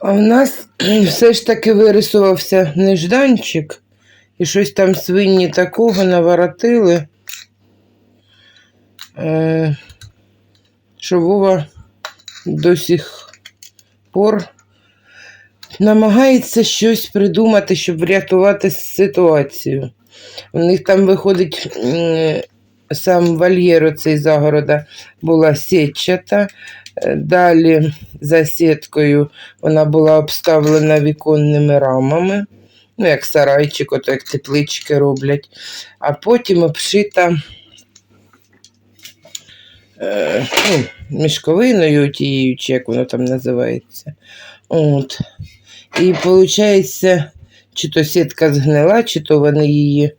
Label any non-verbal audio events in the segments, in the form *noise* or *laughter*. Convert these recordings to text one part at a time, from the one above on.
А в нас *clears throat* все ж таки вирисувався нежданчик, і щось там свині такого наворотили, е, що Вова до сих пор намагається щось придумати, щоб врятувати ситуацію. У них там виходить сам вольєр оцей загорода була сітчата. Е, Далі за сіткою вона була обставлена віконними рамами, ну, як сарайчик, ото як теплички роблять, а потім обшита е, ну, мішковиною тією, чи як воно там називається. От. І виходить, чи то сітка згнила, чи то вони її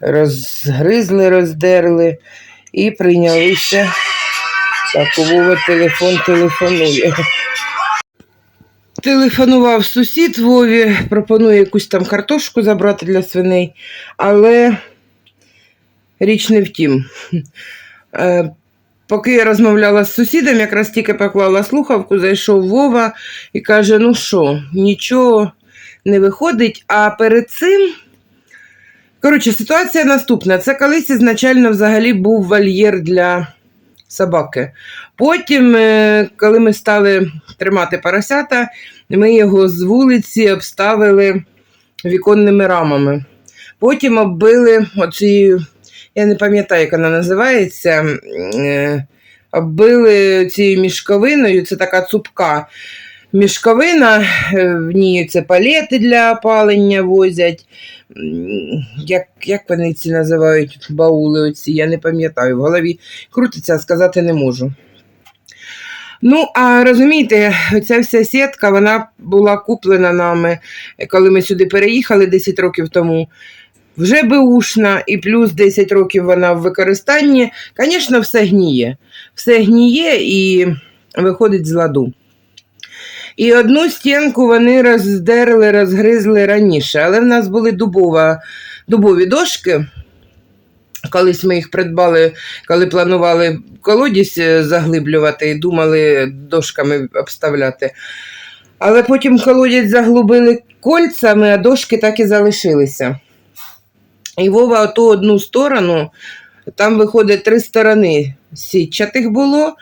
розгризли, роздерли і прийнялися. Так, Вова телефон телефонує. Телефонував сусід Вові, пропонує якусь там картошку забрати для свиней, але річ не в тім. Е, Поки я розмовляла з сусідом, якраз тільки поклала слухавку, зайшов Вова і каже: ну що, нічого не виходить. А перед цим. Коротше, ситуація наступна. Це колись ізначально взагалі був вольєр для собаки. Потім, е, коли ми стали тримати поросята, ми його з вулиці обставили віконними рамами. Потім оббили оцією, я не пам'ятаю, як вона називається, е, оббили цією мішковиною, це така цупка. Мішковина, е, в ній це палети для опалення возять. Як, як вони ці називають баули оці, я не пам'ятаю. В голові крутиться, сказати не можу. Ну, а розумієте, ця вся сітка вона була куплена нами, коли ми сюди переїхали 10 років тому. Вже беушна, і плюс 10 років вона в використанні. Звісно, все гніє. Все гніє і виходить з ладу. І одну стінку вони роздерли, розгризли раніше, але в нас були дубова, дубові дошки. Колись ми їх придбали, коли планували колодязь е, заглиблювати і думали дошками обставляти. Але потім колодязь заглубили кольцями, а дошки так і залишилися. І Вова ту одну сторону, там виходить три сторони сітчатих було.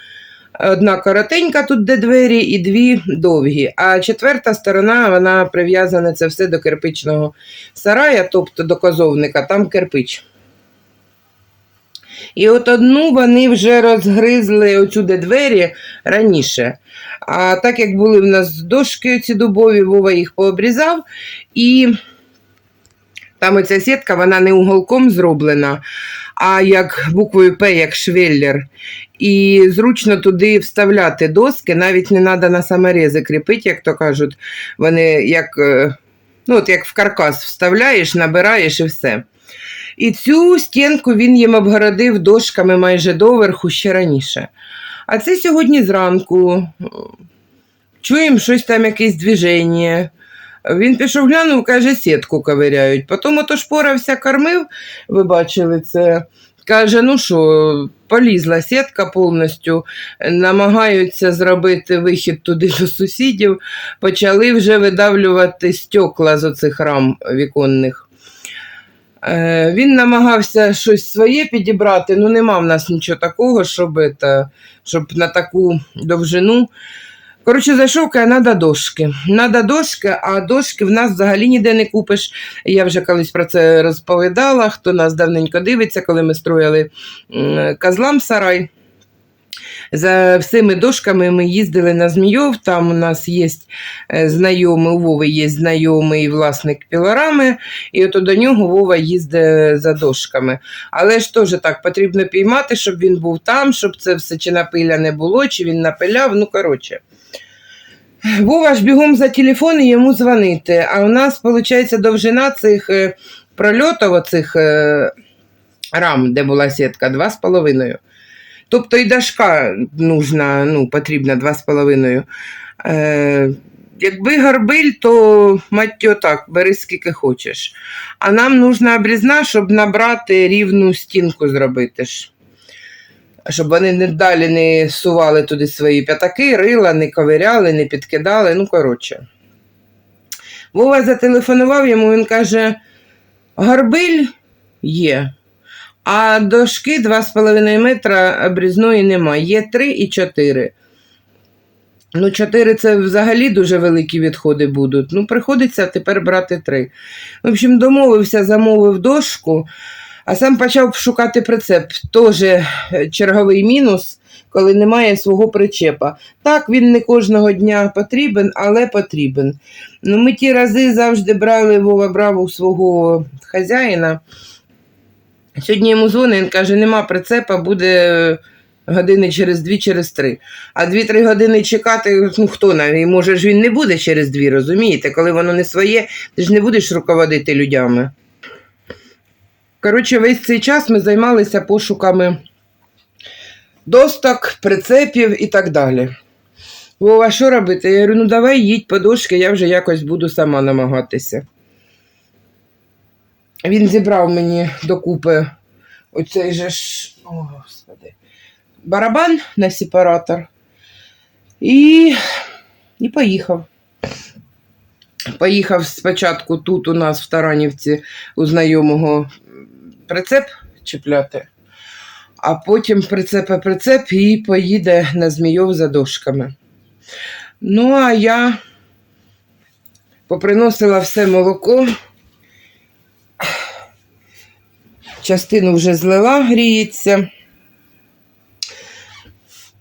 Одна коротенька тут, де двері, і дві довгі. А четверта сторона, вона прив'язана це все до кирпичного сарая, тобто до козовника, там кирпич. І от одну вони вже розгризли оцю де двері раніше. А так як були в нас дошки ці дубові, Вова їх пообрізав. І там оця сітка, вона не уголком зроблена, а як буквою П, як швеллер. І зручно туди вставляти доски, навіть не треба на саморези кріпити, як то кажуть. Вони як, е, ну, от як в каркас вставляєш, набираєш і все. І цю стінку він їм обгородив дошками майже доверху ще раніше. А це сьогодні зранку. Чуємо щось там, якесь движення. Він пішов глянув, каже, сітку ковиряють. Потім ото шпорався, кормив, ви бачили це. Каже, ну що, полізла сітка повністю, намагаються зробити вихід туди до сусідів, почали вже видавлювати стекла з оцих рам віконних. Е, Він намагався щось своє підібрати, ну нема в нас нічого такого, щоб, это, щоб на таку довжину. Коротше, зайшов, каже, треба дошки. Надо дошки, а дошки в нас взагалі ніде не купиш. Я вже колись про це розповідала, хто нас давненько дивиться, коли ми строїли козлам сарай. За всіми дошками ми їздили на Змійов, там у нас є е, знайомий, у Вови є знайомий власник пілорами, і от до нього Вова їздить за дошками. Але ж теж так потрібно піймати, щоб він був там, щоб це все чи напиля не було, чи він напиляв. Ну, коротше. Вова ж бігом за телефон і йому дзвонити. А у нас, виходить, довжина цих е, прольотів, оцих е, рам, де була сітка, 2,5. Тобто і дошка нужна, ну, потрібна 2,5. Е, Якби горбиль, то мать так, бери скільки хочеш. А нам нужна обрізна, щоб набрати рівну стінку зробити ж. Щоб вони не далі не сували туди свої п'ятаки, рила, не ковиряли, не підкидали. Ну, коротше. Вова зателефонував йому, він каже: горбиль є. А дошки 2,5 метра обрізної немає. Є 3 і 4. Ну, 4 це взагалі дуже великі відходи будуть. Ну, приходиться тепер брати 3. В общем, домовився, замовив дошку, а сам почав шукати прицеп. Теж е, черговий мінус, коли немає свого причепа. Так, він не кожного дня потрібен, але потрібен. Ну, ми ті рази завжди брали, Вова брав у свого хазяїна. Сьогодні йому дзвонить, він каже, нема прицепа, буде години через дві, через три. А дві-три години чекати, ну хто навіть, може ж він не буде через дві, розумієте? Коли воно не своє, ти ж не будеш руководити людьми. Коротше, весь цей час ми займалися пошуками досток, прицепів і так далі. Вова, що робити? Я говорю, ну давай їдь по дошки, я вже якось буду сама намагатися. Він зібрав мені докупи оцей же ж, о, господи, барабан на сепаратор і, і поїхав. Поїхав спочатку тут у нас в Таранівці у знайомого прицеп чіпляти, а потім прицепа прицеп і поїде на Змійов за дошками. Ну, а я поприносила все молоко. Частину вже злила, гріється.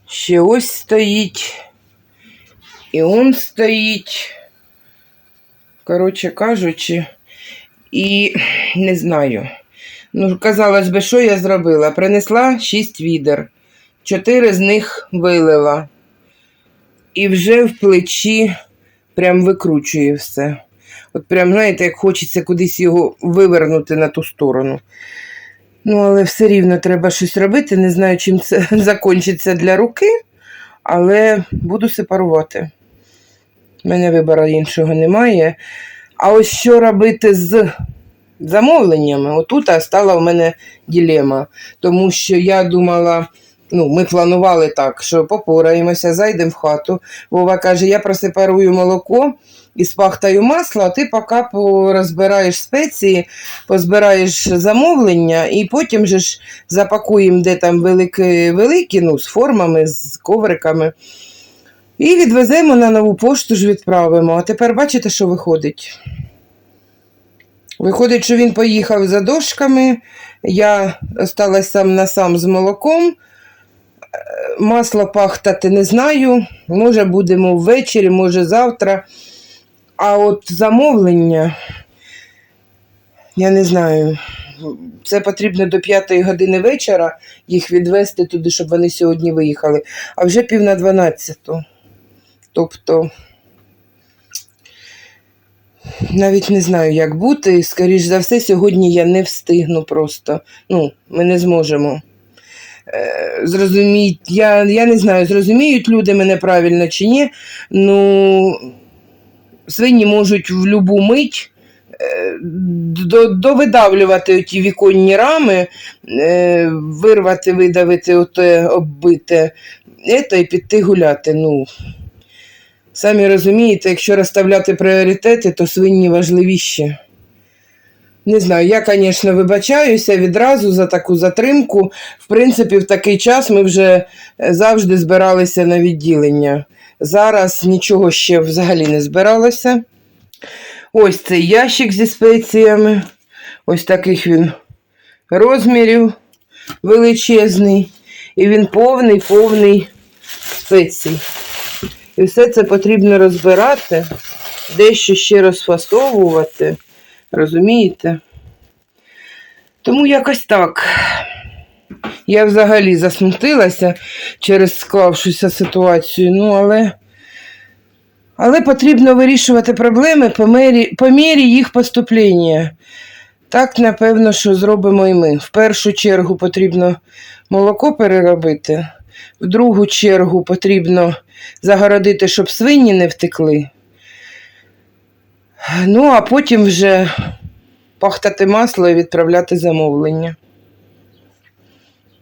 Ще ось стоїть. І он стоїть. Коротше кажучи, і не знаю. Ну, казалось би, що я зробила? Принесла шість відер, чотири з них вилила. І вже в плечі прям викручує все. От прям, знаєте, як хочеться кудись його вивернути на ту сторону. Ну, але все рівно треба щось робити. Не знаю, чим це *laughs* закінчиться для руки, але буду сепарувати. У мене вибору іншого немає. А ось що робити з замовленнями? Отут стала в мене ділема. Тому що я думала, ну, ми планували так, що попораємося, зайдемо в хату. Вова каже, я просепарую молоко і спахтаю масло, а ти поки порозбираєш спеції, позбираєш замовлення, і потім же ж запакуємо, де там великі, великі ну, з формами, з ковриками. І відвеземо на нову пошту ж відправимо. А тепер бачите, що виходить? Виходить, що він поїхав за дошками, я осталась сам на сам з молоком. Е, Масло пахтати не знаю. Може, будемо ввечері, може завтра. А от замовлення, я не знаю, це потрібно до п'ятої години вечора їх відвезти туди, щоб вони сьогодні виїхали. А вже пів на дванадцяту. Тобто, навіть не знаю, як бути. Скоріш за все, сьогодні я не встигну просто. Ну, ми не зможемо. Е, я, я не знаю, зрозуміють люди мене правильно чи ні. Ну, свині можуть в будь-яку мить е, до- довидавлювати ті віконні рами, е, вирвати, видавити оте оббите, ето, і піти гуляти. Ну, самі розумієте, якщо розставляти пріоритети, то свині важливіші. Не знаю, я, звісно, вибачаюся відразу за таку затримку. В принципі, в такий час ми вже е, завжди збиралися на відділення. Зараз нічого ще взагалі не збиралося. Ось цей ящик зі спеціями. Ось таких він розмірів величезний. І він повний, повний спецій. І все це потрібно розбирати, дещо ще розфасовувати. Розумієте? Тому якось так. Я взагалі засмутилася через склавшуся ситуацію, ну але, але потрібно вирішувати проблеми по мірі, по мірі їх поступлення. Так, напевно, що зробимо і ми. В першу чергу потрібно молоко переробити, в другу чергу потрібно загородити, щоб свині не втекли. Ну, а потім вже пахтати масло і відправляти замовлення.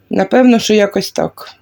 Напевно, що якось так.